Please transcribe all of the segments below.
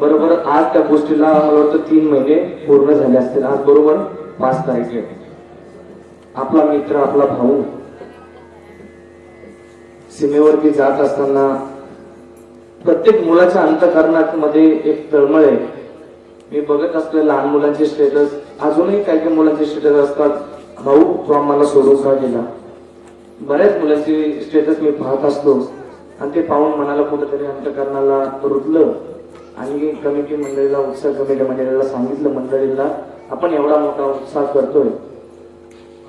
बरोबर आज त्या गोष्टीला मला वाटतं तीन महिने पूर्ण झाले असतील. आज बरोबर पाच तारीख आहे. आपला मित्र आपला भाऊ सीमेवरती जात असताना प्रत्येक मुलाच्या अंतकरणामध्ये एक तळमळ आहे. मी बघत असले लहान मुलांचे स्टेटस अजूनही काही काही मुलांचे स्टेटस असतात. भाऊ तू आम्हाला सोडून का गेला? बऱ्याच मुलांचे स्टेटस मी पाहत असतो. आणि ते पाहून मनाला कुठेतरी अंतकरणाला रुतलं. आणि कमिटी मंडळीला उत्सव कमिटी मंडळीला सांगितलं मंडळीला आपण एवढा मोठा उत्साह करतोय.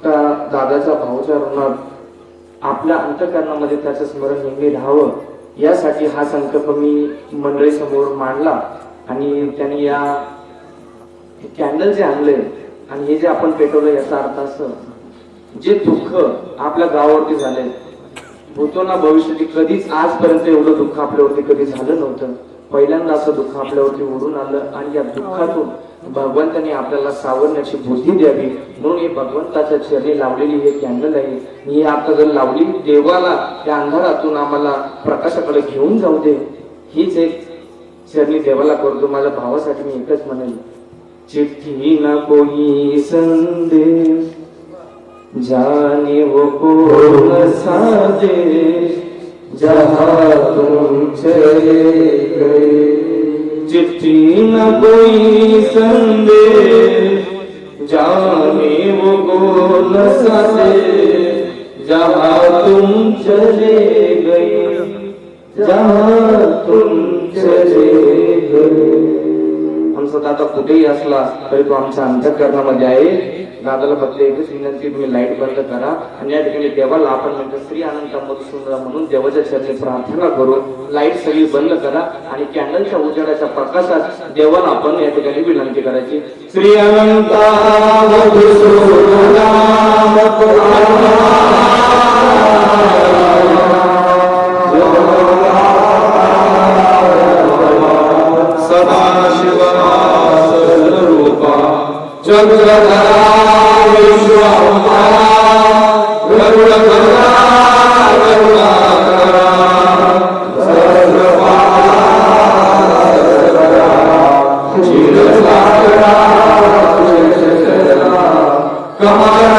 त्या दादाचा भाऊच्या ऋणात आपल्या अंतकरणामध्ये त्याचं स्मरण नेहमी राहावं. यासाठी हा संकल्प मी मंडळी समोर मांडला. आणि त्यांनी या कॅन्डल जे आणले आणि हे जे आपण पेटवलं याचा अर्थ असं जे दुःख आपल्या गावावरती झाले होतो ना भविष्याची कधीच आजपर्यंत एवढं दुःख आपल्यावरती कधी झालं नव्हतं. पहिल्यांदा असं दुःख आपल्यावरती ओढून आलं आणि या दुःखातून भगवंताने आपल्याला सावरण्याची बुद्धी द्यावी. म्हणून हे भगवंताच्या चरणी लावलेली हे कॅन्डल आहे. ही आता जर लावली देवाला त्या अंधारातून आम्हाला प्रकाशाकडे घेऊन जाऊ दे. हीच एक चरणी देवाला करतो. माझ्या भावासाठी मी एकच म्हणेल चिठ्ठी ना कोई संदेश. जाने वो कौन सा देश जहाँ तुम चले गए चिट्ठी न कोई संदेश जाने वो कौन सा देश जहाँ तुम चले गए जहाँ तुम दादा कुठेही असला तरी तो आमच्या अंतकरणामध्ये आहे. दादाला फक्त एकच विनंती तुम्ही लाइट बंद करा. आणि या ठिकाणी देवाला आपण म्हणतो श्री अनंत मधुसूदन म्हणून देवाच्या चरणी प्रार्थना करून लाइट सगळी बंद करा. आणि कॅन्डलच्या उजेडाच्या प्रकाशात देवाला आपण या ठिकाणी विनंती करायची. श्री अनंत Come on.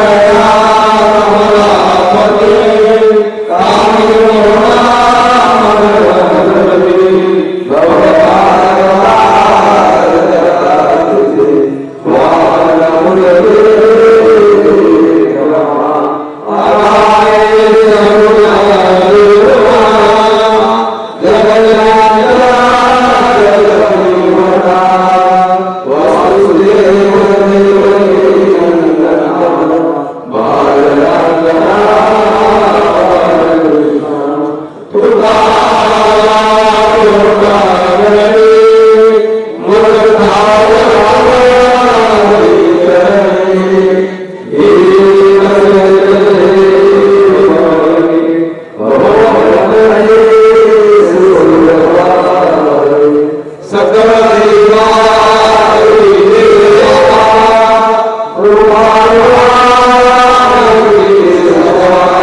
Lord, Lord,